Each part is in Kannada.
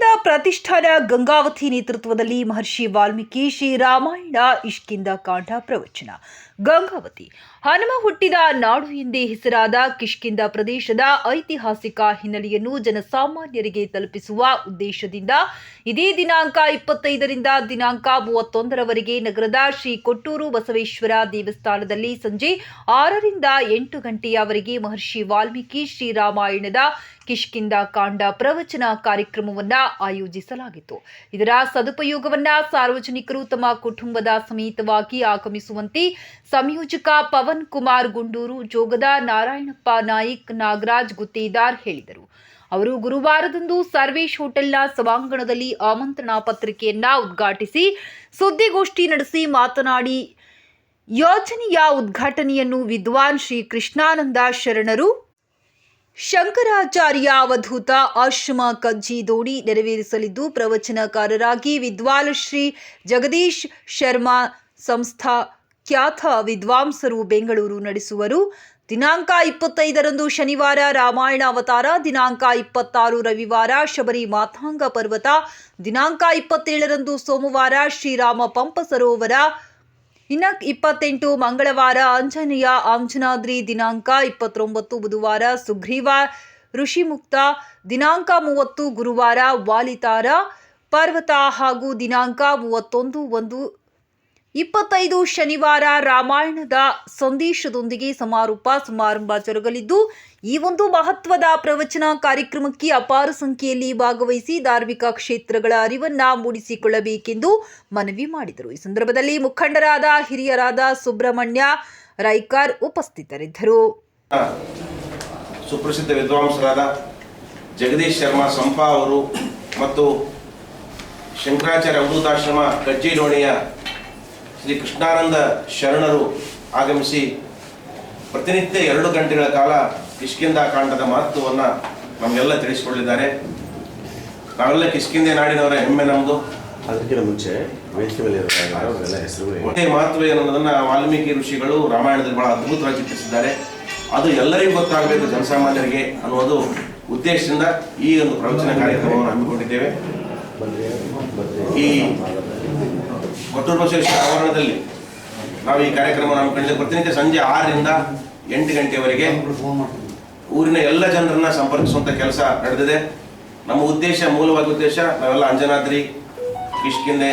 ಪ್ರತಿಷ್ಠಾನ ಗಂಗಾವತಿ ನೇತೃತ್ವದಲ್ಲಿ ಮಹರ್ಷಿ ವಾಲ್ಮೀಕಿ ಶ್ರೀ ರಾಮಾಯಣ ಇಷ್ಕಿಂದ ಕಾಂಡ ಪ್ರವಚನ. ಗಂಗಾವತಿ ಹನುಮ ಹುಟ್ಟಿದ ನಾಡು ಎಂದೇ ಹೆಸರಾದ ಕಿಷ್ಕಿಂದ ಪ್ರದೇಶದ ಐತಿಹಾಸಿಕ ಹಿನ್ನೆಲೆಯನ್ನು ಜನಸಾಮಾನ್ಯರಿಗೆ ತಲುಪಿಸುವ ಉದ್ದೇಶದಿಂದ ಇದೇ ದಿನಾಂಕ ಇಪ್ಪತ್ತೈದರಿಂದ ದಿನಾಂಕ ಮೂವತ್ತೊಂದರವರೆಗೆ ನಗರದ ಶ್ರೀ ಕೊಟ್ಟೂರು ಬಸವೇಶ್ವರ ದೇವಸ್ಥಾನದಲ್ಲಿ ಸಂಜೆ ಆರರಿಂದ ಎಂಟು ಗಂಟೆಯವರೆಗೆ ಮಹರ್ಷಿ ವಾಲ್ಮೀಕಿ ಶ್ರೀರಾಮಾಯಣದ ಕಿಷ್ಕಿಂದ ಕಾಂಡ ಪ್ರವಚನ ಕಾರ್ಯಕ್ರಮವನ್ನ ಆಯೋಜಿಸಲಾಗಿತ್ತು. ಇದರ ಸದುಪಯೋಗವನ್ನ ಸಾರ್ವಜನಿಕರು ತಮ್ಮ ಕುಟುಂಬದ ಸಮೇತವಾಗಿ ಆಗಮಿಸುವಂತೆ ಸಂಯೋಜಕ ಪವನ್ ಕುಮಾರ್ ಗುಂಡೂರು, ಜೋಗದ ನಾರಾಯಣಪ್ಪ ನಾಯಿಕ್, ನಾಗರಾಜ್ ಗುತ್ತೇದಾರ್ ಹೇಳಿದರು. ಅವರು ಗುರುವಾರದಂದು ಸರ್ವೇಶ್ ಹೋಟೆಲ್ನ ಸಭಾಂಗಣದಲ್ಲಿ ಆಮಂತ್ರಣ ಪತ್ರಿಕೆಯನ್ನ ಉದ್ಘಾಟಿಸಿ ಸುದ್ದಿಗೋಷ್ಠಿ ನಡೆಸಿ ಮಾತನಾಡಿ, ಯೋಜನೆಯ ಉದ್ಘಾಟನೆಯನ್ನು ವಿದ್ವಾನ್ ಶ್ರೀ ಕೃಷ್ಣಾನಂದ ಶರಣರು ಶಂಕರಾಚಾರ್ಯ ಅವಧೂತ ಆಶ್ರಮ ಕಜ್ಜಿ ದೋಣಿ ನೆರವೇರಿಸಲಿದ್ದು, ಪ್ರವಚನಕಾರರಾಗಿ ವಿದ್ವಾನ್ ಶ್ರೀ ಜಗದೀಶ್ ಶರ್ಮಾ ಸಂಸ್ಥಾ ಖ್ಯಾತ ವಿದ್ವಾಂಸರು ಬೆಂಗಳೂರು ನಡೆಸುವರು. ದಿನಾಂಕ ಇಪ್ಪತ್ತೈದರಂದು ಶನಿವಾರ ರಾಮಾಯಣ ಅವತಾರ, ದಿನಾಂಕ ಇಪ್ಪತ್ತಾರು ರವಿವಾರ ಶಬರಿ ಮಾತಾಂಗ ಪರ್ವತ, ದಿನಾಂಕ ಇಪ್ಪತ್ತೇಳರಂದು ಸೋಮವಾರ ಶ್ರೀರಾಮ ಪಂಪ ಸರೋವರ ಇನ್ನ ಇಪ್ಪತ್ತೆಂಟು ಮಂಗಳವಾರ ಆಂಜನೇಯ ಆಂಜನಾದ್ರಿ ದಿನಾಂಕ, ಇಪ್ಪತ್ತೊಂಬತ್ತು ಬುಧವಾರ ಸುಗ್ರೀವ ಋಷಿಮುಕ್ತ ದಿನಾಂಕ, ಮೂವತ್ತು ಗುರುವಾರ ವಾಲಿತಾರ, ಪರ್ವತ ಹಾಗೂ ದಿನಾಂಕ, ಮೂವತ್ತೊಂದು ಒಂದು ಇಪ್ಪತ್ತೈದು ಶನಿವಾರ ರಾಮಾಯಣದ ಸಂದೇಶದೊಂದಿಗೆ ಸಮಾರೋಪ, ಸಮಾರಂಭ ಜರುಗಲಿದ್ದು, ಈ ಒಂದು ಮಹತ್ವದ ಪ್ರವಚನ ಕಾರ್ಯಕ್ರಮಕ್ಕೆ ಅಪಾರ ಸಂಖ್ಯೆಯಲ್ಲಿ ಭಾಗವಹಿಸಿ ಧಾರ್ಮಿಕ ಕ್ಷೇತ್ರಗಳ ಅರಿವನ್ನ ಮೂಡಿಸಿಕೊಳ್ಳಬೇಕೆಂದು ಮನವಿ ಮಾಡಿದರು. ಈ ಸಂದರ್ಭದಲ್ಲಿ ಮುಖಂಡರಾದ, ಹಿರಿಯರಾದ ಸುಬ್ರಹ್ಮಣ್ಯ ರೈಕಾರ್ ಉಪಸ್ಥಿತರಿದ್ದರು. ಸುಪ್ರಸಿದ್ಧ ವಿದ್ವಾಂಸರಾದ ಜಗದೀಶ್ ಶರ್ಮಾ ಸಂಪಾ ಅವರು ಮತ್ತು ಶಂಕರಾಚಾರ್ಯ ಅವಧೂತಾಶ್ರಮ ಕಜ್ಜಿಡೋಣಿಯ ಶ್ರೀ ಕೃಷ್ಣಾನಂದ ಶರಣರು ಆಗಮಿಸಿ ಪ್ರತಿನಿತ್ಯ ಎರಡು ಗಂಟೆಗಳ ಕಾಲ ಕಿಷ್ಕಿಂದ ಕಾಂಡದ ಮಹತ್ವವನ್ನು ನಮಗೆಲ್ಲ ತಿಳಿಸಿಕೊಳ್ಳಿದ್ದಾರೆ ನಾವೆಲ್ಲ ಕಿಷ್ಕಿಂದೆ ನಾಡಿನವರ ಹೆಮ್ಮೆ ನಮ್ಮದು ಅದಕ್ಕಿಂತ ಮುಂಚೆ ಮಹತ್ವ ಏನನ್ನೋದನ್ನು ವಾಲ್ಮೀಕಿ ಋಷಿಗಳು ರಾಮಾಯಣದಲ್ಲಿ ಬಹಳ ಅದ್ಭುತವಾಗಿ ಚಿತ್ರಿಸಿದ್ದಾರೆ. ಅದು ಎಲ್ಲರಿಗೂ ಗೊತ್ತಾಗಬೇಕು ಜನಸಾಮಾನ್ಯರಿಗೆ ಅನ್ನೋದು ಉದ್ದೇಶದಿಂದ ಈ ಒಂದು ಪ್ರವಚನ ಕಾರ್ಯಕ್ರಮವನ್ನು ಹಮ್ಮಿಕೊಂಡಿದ್ದೇವೆ. ಈ ಕೊಟ್ಟೂರು ಬಸವೇಶ್ವರ ಆವರಣದಲ್ಲಿ ನಾವು ಈ ಕಾರ್ಯಕ್ರಮವನ್ನು ಹಮ್ಮಿಕೊಂಡಿದ್ದೇವೆ ಪ್ರತಿನಿತ್ಯ ಸಂಜೆ ಆರರಿಂದ ಎಂಟು ಗಂಟೆವರೆಗೆ ಊರಿನ ಎಲ್ಲ ಜನರನ್ನ ಸಂಪರ್ಕಿಸುವಂತ ಕೆಲಸ ನಡೆದಿದೆ. ನಮ್ಮ ಉದ್ದೇಶ ಮೂಲವಾಗಿ ಉದ್ದೇಶ, ನಾವೆಲ್ಲ ಅಂಜನಾದ್ರಿ ಕಿಷ್ಕಿಂದೆ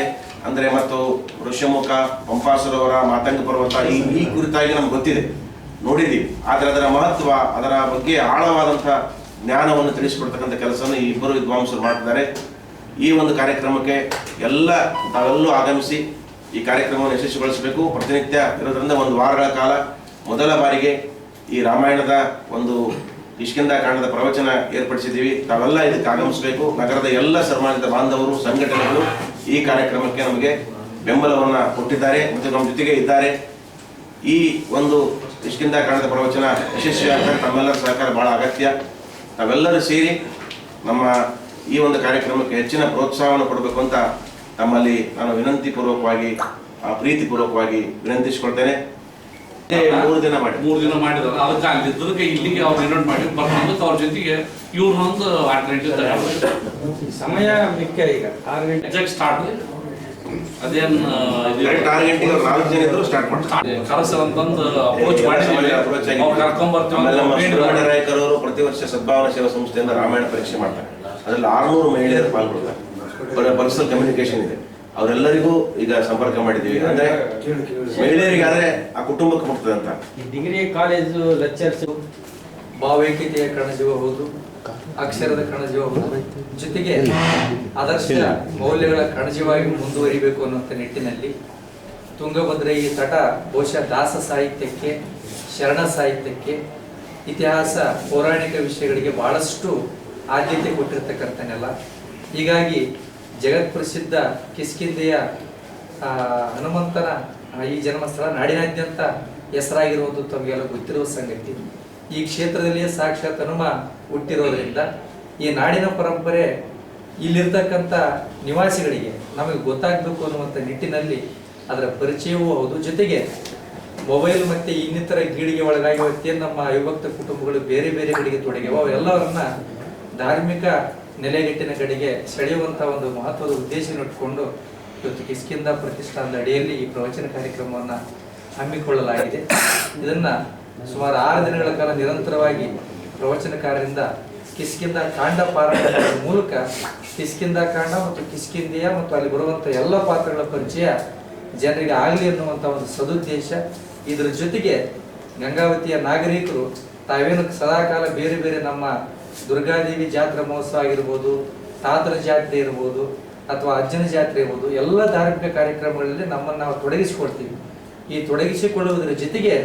ಅಂದ್ರೆ ಮತ್ತು ಋಷ್ಯಮುಖ ಪಂಪಾ ಸರೋವರ ಮಾತಂಗ ಪರ್ವತ, ಈ ಈ ಕುರಿತಾಗಿ ನಮ್ಗೆ ಗೊತ್ತಿದೆ. ನೋಡಿದ್ದೀವಿ. ಆದರೆ ಅದರ ಮಹತ್ವ, ಅದರ ಬಗ್ಗೆ ಆಳವಾದಂತ ಜ್ಞಾನವನ್ನು ತಿಳಿಸಿಕೊಡ್ತಕ್ಕಂಥ ಕೆಲಸವನ್ನು ಈ ಇಬ್ಬರು ವಿದ್ವಾಂಸರು ಮಾಡ್ತಿದ್ದಾರೆ. ಈ ಒಂದು ಕಾರ್ಯಕ್ರಮಕ್ಕೆ ಎಲ್ಲ ತಾವೆಲ್ಲೂ ಆಗಮಿಸಿ ಈ ಕಾರ್ಯಕ್ರಮವನ್ನು ಯಶಸ್ವಿಗೊಳಿಸಬೇಕು. ಪ್ರತಿನಿತ್ಯ ಇರೋದರಿಂದ ಒಂದು ವಾರಗಳ ಕಾಲ ಮೊದಲ ಬಾರಿಗೆ ಈ ರಾಮಾಯಣದ ಒಂದು ಕಿಷ್ಕಿಂದ ಕಾಂಡದ ಪ್ರವಚನ ಏರ್ಪಡಿಸಿದ್ದೀವಿ. ತಾವೆಲ್ಲ ಇದಕ್ಕೆ ಆಗಮಿಸಬೇಕು. ನಗರದ ಎಲ್ಲ ಸನ್ಮಾನಿತ ಬಾಂಧವರು, ಸಂಘಟನೆಗಳು ಈ ಕಾರ್ಯಕ್ರಮಕ್ಕೆ ನಮಗೆ ಬೆಂಬಲವನ್ನು ಕೊಟ್ಟಿದ್ದಾರೆ ಮತ್ತು ನಮ್ಮ ಜೊತೆಗೆ ಇದ್ದಾರೆ. ಈ ಒಂದು ಕಿಷ್ಕಿಂದ ಕಾಣದ ಪ್ರವಚನ ಯಶಸ್ವಿಯಾಗ ತಮ್ಮೆಲ್ಲರ ಸಹಕಾರ ಬಹಳ ಅಗತ್ಯ. ತಾವೆಲ್ಲರೂ ಸೇರಿ ನಮ್ಮ ಈ ಒಂದು ಕಾರ್ಯಕ್ರಮಕ್ಕೆ ಹೆಚ್ಚಿನ ಪ್ರೋತ್ಸಾಹವನ್ನು ಕೊಡಬೇಕು ಅಂತ ನಮ್ಮಲ್ಲಿ ನಾನು ವಿನಂತಿ ಪೂರ್ವಕವಾಗಿ ಆ, ಪ್ರೀತಿಪೂರ್ವಕವಾಗಿ ವಿನಂತಿಸಿಕೊಳ್ತೇನೆ. ಮೂರು ದಿನ ಮಾಡಿ. ಮೂರು ದಿನ ಮಾಡಿದ್ರು ಅದಕ್ಕೆ ಅಲ್ಲಿದ್ದದಕ್ಕೆ ಇಲ್ಲಿಗೆ ಅವ್ರು ಇನ್ವೈಟ್ ಮಾಡಿ ಬರ್ಬೇಕು ಅವ್ರ ಜೊತೆಗೆ ಇವ್ರನ್ನೊಂದು ಆಲ್ಟರ್ನೇಟಿವ್ ಸಮಯ ಮಿಕ್ಕ ಈಗ. ಆರು ಗಂಟೆ. ಎಕ್ಸಾಕ್ಟ್ ಸ್ಟಾರ್ಟ್ ಅದೇನ್ ಟಾರ್ಗೆಟ್ ನಾಲ್ಕು ಜನ ಇದ್ರು ಸ್ಟಾರ್ಟ್ ಮಾಡ್ತಾರೆ. ಕರಸರ್ ಅಂತಂದು ಅಪ್ರೋಚ್. ಅವ್ರು ಕರ್ಕೊಂಡ್ ಆಮೇಲೆ ಬರ್ತೀವಿ ರಾಯಕರ್ ಅವರು ಪ್ರತಿ ವರ್ಷ ಸದ್ಭಾವನಾ ಸೇವಾ ಸಂಸ್ಥೆಯಿಂದ ರಾಮಾಯಣ ಪರೀಕ್ಷೆ ಮಾಡ್ತಾರೆ. ಅದರಲ್ಲಿ ಆರ್ನೂರು ಮಹಿಳೆಯರು ಪಾಲ್ಗೊಳ್ತಾರೆ. ಪರ್ಸನಲ್ ಕಮ್ಯುನಿಕೇಶನ್ ಇದೆ. ಅವರೆಲ್ಲರಿಗೂ ಈಗ ಸಂಪರ್ಕ ಮಾಡಿದೀವಿ ಅಂದ್ರೆ ಮಹಿಳೆಯರಿಗಾದ್ರೆ ಆ ಕುಟುಂಬಕ್ಕೆ ಮುಟ್ತದೆ ಅಂತ ಡಿಗ್ರಿ ಕಾಲೇಜು ಲೆಕ್ಚರ್ಸ್ ಭಾವೈಕ್ಯತೆಯ ಕಣಜೀವ ಹೌದು ಅಕ್ಷರದ ಕಣಜೀವ ಹೌದು. ಜೊತೆಗೆ ಆದರ್ಶ ಮೌಲ್ಯಗಳ ಕಣಜೀವಾಗಿ ಮುಂದುವರಿಬೇಕು ಅನ್ನುವಂಥ ನಿಟ್ಟಿನಲ್ಲಿ ತುಂಗಭದ್ರ ಈ ತಟ ಬಹುಶಃ ದಾಸ ಸಾಹಿತ್ಯಕ್ಕೆ ಶರಣ ಸಾಹಿತ್ಯಕ್ಕೆ ಇತಿಹಾಸ ಪೌರಾಣಿಕ ವಿಷಯಗಳಿಗೆ ಬಹಳಷ್ಟು ಆದ್ಯತೆ ಕೊಟ್ಟಿರ್ತಕ್ಕಂಥ ನೆಲ ಹೀಗಾಗಿ ಜಗತ್ಪ್ರಸಿದ್ಧ ಕಿಸ್ಕಿಂದೆಯ ಹನುಮಂತನ ಈ ಜನ್ಮಸ್ಥಳ ನಾಡಿನಾದ್ಯಂತ ಹೆಸರಾಗಿರುವುದು ತಮಗೆಲ್ಲ ಗೊತ್ತಿರುವ ಸಂಗತಿ. ಈ ಕ್ಷೇತ್ರದಲ್ಲಿಯೇ ಸಾಕ್ಷಾತ್ ಹನುಮ ಹುಟ್ಟಿರೋದ್ರಿಂದ ಈ ನಾಡಿನ ಪರಂಪರೆ ಇಲ್ಲಿರ್ತಕ್ಕಂಥ ನಿವಾಸಿಗಳಿಗೆ ನಮಗೆ ಗೊತ್ತಾಗಬೇಕು ಅನ್ನುವಂಥ ನಿಟ್ಟಿನಲ್ಲಿ ಅದರ ಪರಿಚಯವೂ ಹೌದು. ಜೊತೆಗೆ ಮೊಬೈಲ್ ಮತ್ತೆ ಇನ್ನಿತರ ಗೀಳಿಗೆ ಒಳಗಾಗಿ ಇವತ್ತೇನು ನಮ್ಮ ಅವಿಭಕ್ತ ಕುಟುಂಬಗಳು ಬೇರೆ ಬೇರೆ ಕಡೆಗೆ ತೊಡಗಿವೆ. ಅವೆಲ್ಲವರನ್ನ ಧಾರ್ಮಿಕ ನೆಲೆಗಟ್ಟಿನ ಕಡೆಗೆ ಸೆಳೆಯುವಂಥ ಒಂದು ಮಹತ್ವದ ಉದ್ದೇಶ ಇಟ್ಕೊಂಡು ಇವತ್ತು ಕಿಸ್ಕಿಂದ ಪ್ರತಿಷ್ಠಾನದ ಅಡಿಯಲ್ಲಿ ಈ ಪ್ರವಚನ ಕಾರ್ಯಕ್ರಮವನ್ನು ಹಮ್ಮಿಕೊಳ್ಳಲಾಗಿದೆ. ಇದನ್ನ ಸುಮಾರು ಆರು ದಿನಗಳ ಕಾಲ ನಿರಂತರವಾಗಿ ಪ್ರವಚನಕಾರರಿಂದ ಕಿಸ್ಕಿಂದ ಕಾಂಡ ಪಾರಾಯಣ ಮೂಲಕ ಕಿಸ್ಕಿಂದ ಕಾಂಡ ಮತ್ತು ಕಿಸ್ಕಿಂದಿಯ ಮತ್ತು ಅಲ್ಲಿ ಬರುವಂತ ಎಲ್ಲ ಪಾತ್ರಗಳ ಪರಿಚಯ ಜನರಿಗೆ ಆಗಲಿ ಅನ್ನುವಂಥ ಒಂದು ಸದುದ್ದೇಶ. ಇದರ ಜೊತೆಗೆ ಗಂಗಾವತಿಯ ನಾಗರಿಕರು ತಾವೇನು ಸದಾಕಾಲ ಬೇರೆ ಬೇರೆ ನಮ್ಮ ದುರ್ಗಾದೇವಿ ಜಾತ್ರಾ ಮಹೋತ್ಸವ ಆಗಿರ್ಬೋದು ತಾತರ ಜಾತ್ರೆ ಇರ್ಬೋದು, ಅಥವಾ ಅಜ್ಜನ ಜಾತ್ರೆ ಇರ್ಬೋದು, ಎಲ್ಲ ಧಾರ್ಮಿಕ ಕಾರ್ಯಕ್ರಮಗಳಲ್ಲಿ ನಮ್ಮನ್ನು ನಾವು ತೊಡಗಿಸಿಕೊಳ್ತೀವಿ. ಈ ತೊಡಗಿಸಿಕೊಳ್ಳುವುದರ ಜೊತೆಗೆ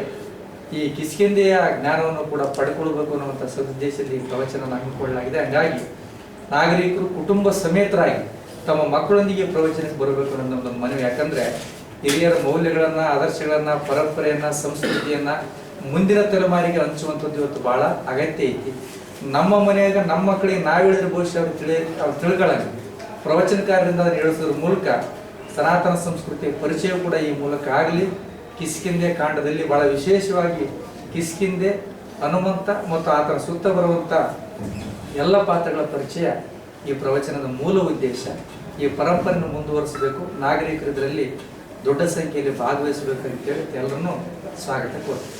ಈ ಕಿಸ್ಕಿಂದೆಯ ಜ್ಞಾನವನ್ನು ಕೂಡ ಪಡ್ಕೊಳ್ಬೇಕು ಅನ್ನುವಂಥ ಸದುದ್ದೇಶದಲ್ಲಿ ಪ್ರವಚನ ಹಮ್ಮಿಕೊಳ್ಳಲಾಗಿದೆ. ಹಂಗಾಗಿ ನಾಗರಿಕರು ಕುಟುಂಬ ಸಮೇತರಾಗಿ ತಮ್ಮ ಮಕ್ಕಳೊಂದಿಗೆ ಪ್ರವಚನಕ್ಕೆ ಬರಬೇಕು ಅನ್ನೋ ಒಂದು ಮನವಿ. ಯಾಕಂದ್ರೆ ಹಿರಿಯರ ಮೌಲ್ಯಗಳನ್ನ, ಆದರ್ಶಗಳನ್ನ, ಪರಂಪರೆಯನ್ನ, ಸಂಸ್ಕೃತಿಯನ್ನ ಮುಂದಿನ ತಲೆಮಾರಿಗೆ ಹಂಚುವಂಥದ್ದು ಇವತ್ತು ಬಹಳ ಅಗತ್ಯ ಐತಿ. ನಮ್ಮ ಮನೆಯಾಗ ನಮ್ಮ ಮಕ್ಕಳಿಗೆ ನಾವು ಹೇಳಿದ್ರೆ ಬಹುಶಃ ಅವ್ರು ತಿಳಿ, ಅವ್ರು ತಿಳ್ಕೊಳ್ಳಂಗ ಪ್ರವಚನಕಾರರಿಂದ ಅದನ್ನು ಹೇಳಿಸೋದ್ರ ಮೂಲಕ ಸನಾತನ ಸಂಸ್ಕೃತಿಯ ಪರಿಚಯ ಕೂಡ ಈ ಮೂಲಕ ಆಗಲಿ. ಕಿಸ್ಕಿಂದೆ ಕಾಂಡದಲ್ಲಿ ಬಹಳ ವಿಶೇಷವಾಗಿ ಕಿಸ್ಕಿಂದೆ, ಹನುಮಂತ ಮತ್ತು ಆತನ ಸುತ್ತ ಬರುವಂತ ಎಲ್ಲ ಪಾತ್ರಗಳ ಪರಿಚಯ ಈ ಪ್ರವಚನದ ಮೂಲ ಉದ್ದೇಶ. ಈ ಪರಂಪರೆಯನ್ನು ಮುಂದುವರಿಸಬೇಕು. ನಾಗರಿಕರು ಇದರಲ್ಲಿ ದೊಡ್ಡ ಸಂಖ್ಯೆಯಲ್ಲಿ ಭಾಗವಹಿಸಬೇಕು ಅಂತೇಳಿ ಎಲ್ಲರನ್ನೂ ಸ್ವಾಗತ ಕೋರ್ತೀನಿ